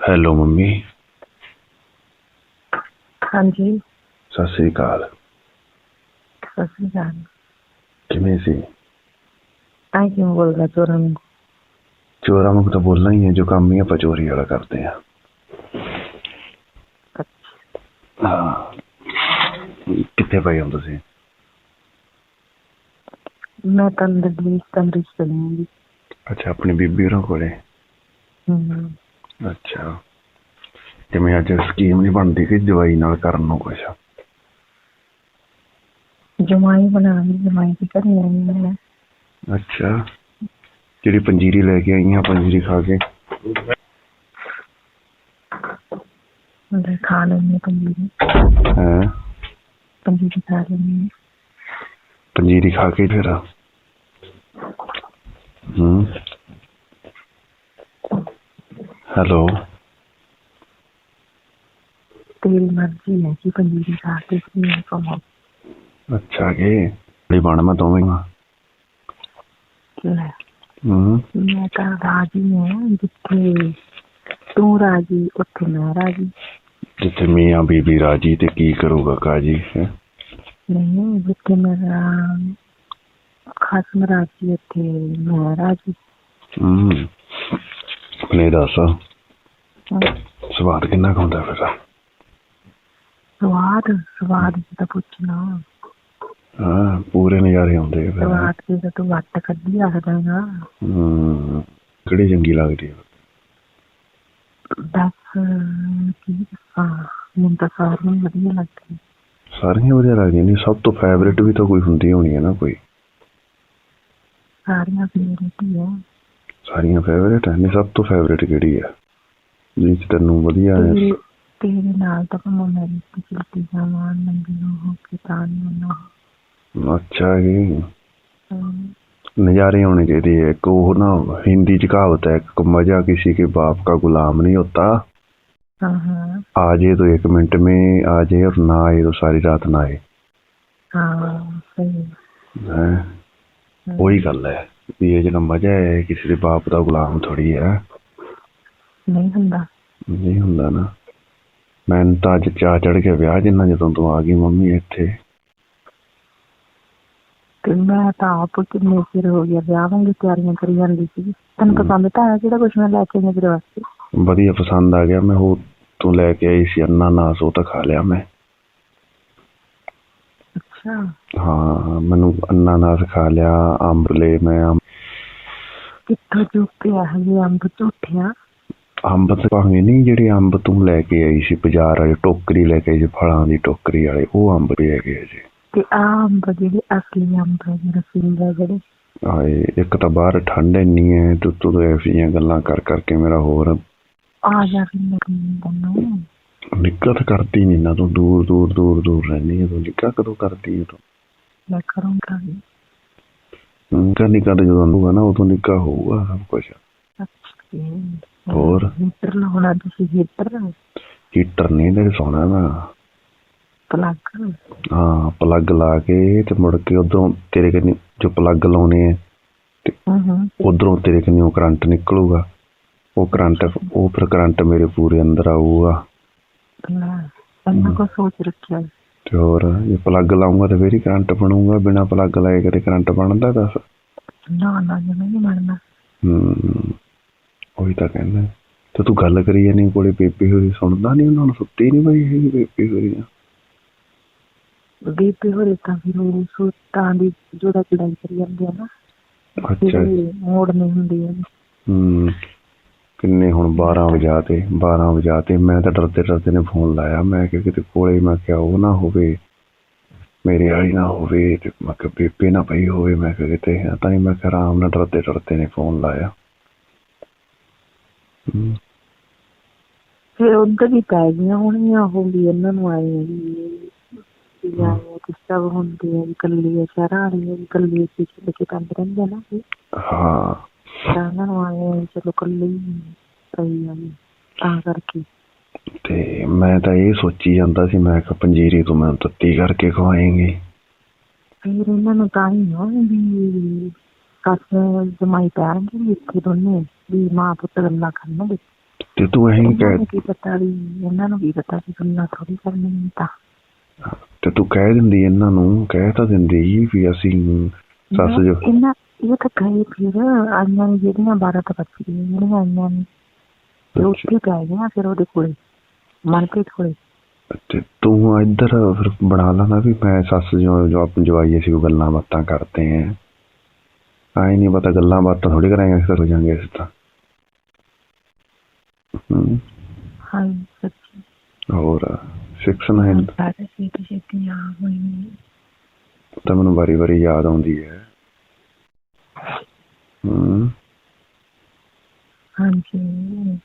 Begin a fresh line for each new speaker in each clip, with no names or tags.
Hello mummy
ਹਾਂਜੀ
ਸਤਿ ਸ੍ਰੀ ਅਕਾਲ
ਸਤਿ ਸ਼੍ਰੀ ਅਕਾਲ
ਕਿਵੇਂ ਸੀ
ਆਈ ਕਿਉਂ ਬੋਲਦਾ ਚੋਰਾਂ ਨੂੰ
ਚੋਰਾਂ ਨੂੰ ਤਾਂ ਬੋਲਣਾ ਹੀ ਹੈ ਜੋ ਕੰਮ ਹੀ ਆਪਾਂ ਚੋਰੀ ਵਾਲਾ ਕਰਦੇ ਆ ਹਾਂ ਕਿੱਥੇ ਪਏ ਹੋ ਤੁਸੀਂ
ਮੈਂ ਤਾਂ ਅੰਦਰ ਦੀ ਕਮਰੇ ਚ ਚਲੀ ਗਈ
ਅੱਛਾ ਆਪਣੀ ਬੀਬੀ ਹੋਰਾਂ ਕੋਲੇ
ਹੂੰ
ਅੱਛਾ। ਕਿਵੇਂ ਅੱਜ ਸਕੀਮ ਨਹੀਂ ਬਣਦੀ ਕਿ ਦਵਾਈ ਨਾਲ ਕਰਨ ਨੂੰ ਕੁਛ।
ਜਮਾਈ ਬਣਾ ਲਈ ਜਮਾਈ ਦੀ ਕਰਨੀ ਆਈ ਹੈ
ਅੱਛਾ। ਜਿਹੜੀ ਪੰਜੀਰੀ ਲੈ ਕੇ ਆਈਆਂ ਪੰਜੀਰੀ ਖਾ ਕੇ।
ਅੰਦਰ ਖਾ ਲੈਣੀ ਪੰਜੀਰੀ।
ਹੈ?
ਪੰਜੀਰੀ ਖਾ ਲੈਣੀ
ਪੰਜੀਰੀ ਖਾ ਕੇ ਫਿਰ। ਹੂੰ। ਹੈਲੋ।
ਤੇਰੀ ਮਰਜ਼ੀ ਹੈ ਕਿ ਪੰਜੀਰੀ ਖਾ ਕੇ ਕੀ ਕਮੋ
ਅੱਛਾ ਕਿ ਬੜੀ ਬਣ ਮੈਂ ਦੋਵੇਂ ਹਾਂ ਹੂੰ।
ਮੈਂ ਤਾਂ ਰਾਜੀ ਹਾਂ ਜਿੱਥੇ ਤੂੰ ਰਾਜੀ ਉੱਥੇ ਮੈਂ ਰਾਜੀ।
ਜਿੱਥੇ ਮੀਆਂ ਬੀਬੀ ਰਾਜੀ ਤੇ ਕੀ ਕਰੂਗਾ ਕਾਜੀ?
ਨਹੀਂ ਜਿੱਥੇ ਮੇਰਾ ਖਸਮ ਰਾਜੀ ਉੱਥੇ ਮੈਂ ਰਾਜੀ।
ਹੂੰ। ਨੇ ਦੱਸ।
ਹਾਂ।
ਸਵਾਦ ਕਿੰਨਾ ਹੁੰਦਾ ਫਿਰ?
ਸਵਾਦ ਸਵਾਦ ਦੀ ਤਾਂ ਪੁੱਛਣਾ।
ਹਾਂ ਪੂਰੇ ਨਜ਼ਾਰੇ ਆਉਂਦੇ ਆ ਫਿਰ।
ਸਵਾਦ ਦੀ ਤਾਂ ਤੂੰ ਵੱਟ ਕੱਢੀ ਆਖਦਾਗਾ
ਹੂੰ ਕਿਹੜੀ ਚੰਗੀ ਲੱਗਦੀ ਆ?
ਦੱਸ ਕੀ ਦੱਸਾਂ? ਮੈਨੂੰ ਤਾਂ ਸਾਰੀਆਂ ਹੀ ਵਧੀਆ ਲੱਗਦੀਆਂ।
ਸਾਰੀਆਂ ਵਧੀਆ ਲੱਗਦੀਆਂ ਨੇ। ਸਭ ਤੋਂ ਫੇਵਰਿਟ ਵੀ ਤਾਂ ਕੋਈ ਹੁੰਦੀ ਹੋਣੀ ਹੈ ਨਾ ਕੋਈ।
ਸਾਰੀਆਂ ਫੇਵਰੇਟ ਹੀ ਹੈ
ਸਾਰੀਆਂ ਫੇਵਰਿਟ ਹੈ ਨਹੀਂ ਸਭ ਤੋਂ ਫੇਵਰਿਟ ਕਿਹੜੀ ਆ ਜਿਸ 'ਚ ਤੈਨੂੰ ਵਧੀਆ ਹੈ
ਤੇਰੇ ਤੇਰੇ ਨਾਲ ਤਾਂ ਭਾਵੇਂ ਮੇਰੀ ਪਿਛਲੀ ਜਾਵਾਂ ਨੰਗੀ ਨੂੰ ਹੋ ਕੇ ਤਾਂ ਨਹੀਂ ਨਾ
ਅੱਛਾ ਜੀ
ਹਮ,
नज़ारे होने चाहिए एक वो ना हिंदी च कहावत है एक मजा किसी के बाप का गुलाम नहीं होता
ਹਾਂ ਹਾਂ
आ जाए तो एक मिनट में आ जाए और ना आए तो सारी रात ना आए
ਹਾਂ ਸਹੀ
हैं
ਹਮ,
वही गल है भी ये ਜਿਹੜਾ ਮਜ਼ਾ ਹੈ ਕਿਸੇ ਦੇ ਬਾਪ ਦਾ ਗੁਲਾਮ ਥੋੜੀ ਹੈ।
ਨਹੀਂ ਹੁੰਦਾ।
ਨਹੀਂ ਹੁੰਦਾ ਨਾ। ਮੈਨੂੰ ਤਾਂ ਅੱਜ ਚਾਹ ਚੜ ਕੇ ਵਿਆਹ ਜਿੰਨਾ ਜਦੋਂ ਤੂੰ ਆ ਗਈ ਮੰਮੀ ਇੱਥੇ।
ਤੇ ਮੈਂ ਤਾਂ ਆਪ ਕਿੰਨੇ ਚਿਰ ਹੋ ਗਿਆ ਵਿਆਹ ਵਾਂਗੀ ਤਿਆਰੀਆਂ ਕਰੀ ਜਾਂਦੀ ਸੀ। ਤੈਨੂੰ ਪਸੰਦ ਤਾਂ ਆਇਆ ਜਿਹੜਾ ਕੁਝ ਮੈਂ ਲੈ ਕੇ ਆਈ ਤੇਰੇ ਵਾਸਤੇ?
ਵਧੀਆ ਪਸੰਦ ਆ ਗਿਆ। ਮੈਂ ਉਹ ਤੂੰ ਲੈ ਕੇ ਆਈ ਸੀ ਅਨਾਨਾਸ ਉਹ ਤਾਂ ਖਾ ਲਿਆ ਮੈਂ।
ਅੱਛਾ।
ਹਾਂ ਮੈਨੂੰ ਅਨਾਨਾਸ ਖਾ ਲਿਆ ਅੰਬ ਲੈ ਮੈਂ ਅੰਬ
ਕਿੱਥੋਂ ਚੁੱਕਿਆ ਹਜੇ ਅੰਬ ਝੂਠਿਆ?
ਅੰਬ ਤੇ ਭਾਵੇਂ ਨਹੀਂ ਜਿਹੜੇ ਅੰਬ ਤੂੰ ਲੈ ਕੇ ਆਈ ਸੀ ਬਾਜ਼ਾਰ ਵਾਲੇ ਟੋਕਰੀ ਲੈ ਕੇ ਆਈ ਸੀ ਫਲਾਂ ਦੀ ਟੋਕਰੀ ਵਾਲੇ ਉਹ ਅੰਬ ਵੀ ਹੈਗੇ ਆ ਜੀ।
ਤੇ ਆ ਅੰਬ ਜਿਹੜੇ ਅਸਲੀ ਅੰਬ ਹੈ ਸਿੰਗਾ ਜਿਹੜੇ?
ਆਏ ਇੱਕ ਤਾਂ ਬਾਹਰ ਠੰਡ ਇੰਨੀ ਹੈ ਤੇ ਤੋਂ ਐਸੀਆਂ ਗੱਲਾਂ ਕਰ ਕਰਕੇ ਮੇਰਾ ਹੋਰ
ਆ ਜਾ ਕੇ ਮੇਰੇ
ਨਿੱਕਾ ਕਰਦੀ ਨਹੀਂ ਨਾ ਤੂੰ ਦੂਰ ਦੂਰ ਦੂਰ ਦੂਰ ਰਹਿੰਦੀ ਹੈ ਤੂੰ ਨਿੱਕਾ ਕਦੋਂ ਕਰਦੀ ਹੈ ਤੂੰ?
ਮੈਂ ਕਰੂੰਗਾ
ਨਿੱਕਾ ਨਿੱਕਾ ਤਾਂ ਜਦੋਂ ਆਉਂਗਾ ਨਾ ਉਦੋਂ ਨਿੱਕਾ ਹੋਊਗਾ ਸਭ ਕੁਝ ਹੋਰ?
ਹੀਟਰ ਲਾਉਣਾ ਤੁਸੀਂ ਹੀਟਰ?
ਹੀਟਰ ਨਹੀਂ ਤੇ ਸੋਣਾ ਨਾ।
ਪਲੱਗ?
ਹਾਂ ਪਲੱਗ ਲਾ ਕੇ ਤੇ ਮੁੜ ਕੇ ਉਧਰੋਂ ਤੇਰੇ ਕਨੀ ਜੋ ਪਲੱਗ ਲਾਉਣੇ ਆ
ਹੂੰ।
ਉਧਰੋਂ ਤੇਰੇ ਕਨੀ ਉਹ ਕਰੰਟ ਨਿਕਲੂਗਾ। ਉਹ ਕਰੰਟ ਉਹ ਫਿਰ ਕਰੰਟ ਮੇਰੇ ਪੂਰੇ ਅੰਦਰ ਆਊਗਾ।
ਇੰਨਾ ਕੋ ਸੋਚ ਰੱਖਿਆ।
ਤੇ ਹੋਰ ਜੇ ਪਲੱਗ ਲਾਉਂਗਾ ਤੇ ਫੇਰ ਹੀ ਕਰੰਟ ਬਣੂਗਾ ਬਿਨਾ ਪਲੱਗ ਲਾਏ ਕਦੇ ਕਰੰਟ ਬਣਦਾ ਦੱਸ।
ਨਾ ਨਾ ਜੇ ਨਹੀਂ ਮੰਨਣਾ
ਹੂੰ ਉਹੀ ਤਾਂ ਕਹਿੰਦਾ। ਤੇ ਤੂੰ ਗੱਲ ਕਰੀ ਜਾਨੀ ਕੋਲੇ ਬੇਬੇ ਹੋਰੀ ਸੁਣਦਾ ਨਹੀਂ ਉਹਨਾਂ ਨੂੰ ਸੁੱਤੀ ਨਹੀਂ ਪਈ ਹੈਗੀ ਬੇਬੇ ਹੋਰੀ
ਬੀਪੀ ਹੋਰੇ ਤਾਂ ਫਿਰ ਉਹ ਸੁੱਤਾਂ ਦੀ ਜੋੜਾ ਚੜਾਈ ਕਰੀ ਜਾਂਦੇ ਆ ਨਾ।
ਅੱਛਾ।
ਮੋੜ ਨਹੀਂ ਹੁੰਦੀ ਹੈ
ਹੂੰ। ਕਿੰਨੇ ਹੁਣ 12 ਵਜਾ ਤੇ 12 ਵਜਾ ਤੇ ਮੈਂ ਤਾਂ ਡਰਦੇ ਡਰਦੇ ਨੇ ਫੋਨ ਲਾਇਆ। ਮੈਂ ਕਿ ਕਿਤੇ ਕੋਲੇ ਮੈਂ ਕਿਹਾ ਉਹ ਨਾ ਹੋਵੇ ਮੇਰੇ ਵਾਲੀ ਨਾ ਹੋਵੇ ਤੇ ਮੈਂ ਕਿਹਾ ਬੇਬੇ ਨਾ ਪਈ ਹੋਵੇ ਮੈਂ ਕਿਹਾ ਕਿਤੇ। ਤਾਂ ਹੀ ਮੈਂ ਕਿਹਾ ਆਰਾਮ ਨਾਲ ਡਰਦੇ ਡਰਦੇ ਨੇ ਫੋਨ ਲਾਇਆ।
ਫਿਰ ਉਧਰ ਵੀ ਪੈ ਗਈਆਂ ਹੋਣੀਆਂ ਉਹ ਵੀ ਇਹਨਾਂ ਨੂੰ ਆਏ ਆ ਵੀ ਜਾਂ ਕਿਸ ਤਰ੍ਹਾਂ ਹੁੰਦੀ ਹੈ ਕੱਲੀ ਹੈ ਸ਼ਹਿਰਾਂ ਵਾਲੀ ਹੈ ਕੱਲੀ ਸੀ ਕੇ ਕੰਮ ਰਹਿੰਦੇ ਨਾ
ਹਾਂ।
ਤਾਂ ਇਹਨਾਂ ਨੂੰ ਆਏ ਚਲੋ ਕੱਲੀ ਹੀ ਸਹੀ ਆ ਵੀ, ਤਾਂ ਕਰਕੇ।
ਤੇ ਮੈਂ ਤਾਂ ਇਹ ਸੋਚੀ ਜਾਂਦਾ ਸੀ ਮੈਂ ਕਿਹਾ ਪੰਜੀਰੀ ਤੂੰ ਮੈਨੂੰ ਤੱਤੀ ਕਰਕੇ ਖਵਾਏਂਗੀ।
ਫਿਰ ਇਹਨਾਂ ਨੂੰ ਤਾਂ ਹੀ ਨਾ ਵੀ ਸੱਸ ਜਮਾਈ ਪੈਣਗੇ ਵੀ ਇੱਥੇ ਦੋਨੇ ਵੀ ਮਾਂ ਪੁੱਤ ਗੱਲਾਂ ਕਰਨਗੇ।
ਤੇ ਤੂੰ ਐਂ ਕਹਿ
ਕੀ ਪਤਾ ਵੀ ਇਹਨਾਂ ਨੂੰ ਕੀ ਪਤਾ ਵੀ ਗੱਲਾਂ ਥੋੜੀ ਕਰਨੀ ਤਾਂ।
ਤੇ ਤੂੰ ਕਹਿ ਦਿੰਦੀ ਇਹਨਾਂ ਨੂੰ ਕਹਿ ਤਾਂ ਦਿੰਦੀ ਵੀ ਅਸੀਂ ਸੱਸ ਜੋ
ਇਹਨਾਂ ਇਹ ਤਾਂ ਗਏ ਫਿਰ ਆਈਆਂ ਜਿਹੜੀਆਂ 12 ਤੋਂ 25 ਜਿਹੜੀਆਂ ਆਈਆਂ ਨੇ ਉੱਥੇ ਪੈ ਗਈਆਂ ਫਿਰ ਉਹਦੇ ਕੋਲੇ ਮਨਪ੍ਰੀਤ ਕੋਲੇ।
ਤੇ ਤੂੰ ਇੱਧਰ ਫਿਰ ਬਣਾ ਲੈਣਾ ਵੀ ਮੈਂ ਸੱਸ ਜੋ ਜੋ ਆਪ ਜਵਾਈ ਅਸੀਂ ਕੋਈ ਗੱਲਾਂ ਬਾਤਾਂ ਕਰਦੇ ਆਂ। ਆਈ ਨਹੀਂ ਪਤਾ ਗੱਲਾਂ ਬਾਤਾਂ ਥੋੜੀ ਕਰਾਂਗੇ ਅਸੀਂ ਹੋ ਜਾਾਂਗੇ ਅਸੀਂ ਤਾਂ।
ਹਾਂ। ਸੱਚੀ।
ਹੋਰ 69
ਸਾਰੇ ਛੇਤੀ ਛੇਤੀ ਆ ਹੋਈ
ਤਾਂ ਮੈਨੂੰ ਵਾਰੀ ਵਾਰੀ ਯਾਦ ਆਉਂਦੀ ਹੈ। ਹਮ,
ਹਾਂਜੀ।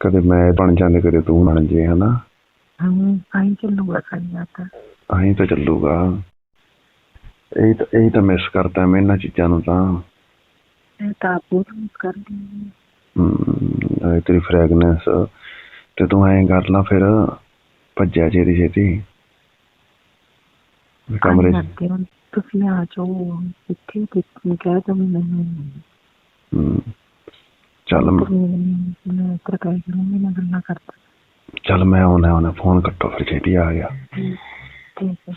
ਕਦੇ ਮੈਂ ਬਣ ਜਾਂਦੇ ਕਦੇ ਤੂੰ ਬਣ ਜੇ ਹਨਾ?
ਹਾਂ ਆਈ ਚੱਲੂਗਾ ਸਾਡਾ ਤਾਂ
ਆਹੀਂ ਤਾਂ ਚੱਲੂਗਾ। ਇਹ ਤਾਂ ਇਹ ਤਾਂ ਮਿਸ ਕਰਦਾ ਮੈਂ ਇਹਨਾਂ ਚੀਜ਼ਾਂ ਨੂੰ ਤਾਂ।
ਇਹ ਤਾਂ ਬਹੁਤ ਮਿਸ ਕਰਦੀ ਹਾਂ
ਤੇਰੀ ਫ੍ਰੈਗਨੈਂਸ ਤੇ ਤੂੰ ਐਂ ਕਰ ਲਾ ਫਿਰ ਭੱਜਿਆ ਛੇਤੀ ਛੇਤੀ। ਕਮਰੇ
ਤੁਸੀਂ ਆ ਜਾਓ ਇੱਥੇ ਤੇ ਕਹਿ ਦੋ ਮੈਨੂੰ
ਚੱਲ
ਮ- ਤਰਕਾਈ ਕਰੂੰਗੀ ਮੈਂ ਗੱਲਾਂ ਕਰਦਾ।
ਚੱਲ ਮੈਂ ਆਉਣਾ ਆਉਣਾ ਫੋਨ ਕੱਟੋ ਫਿਰ ਛੇਤੀ ਆ ਗਿਆ।
ਠੀਕ ਹੈ।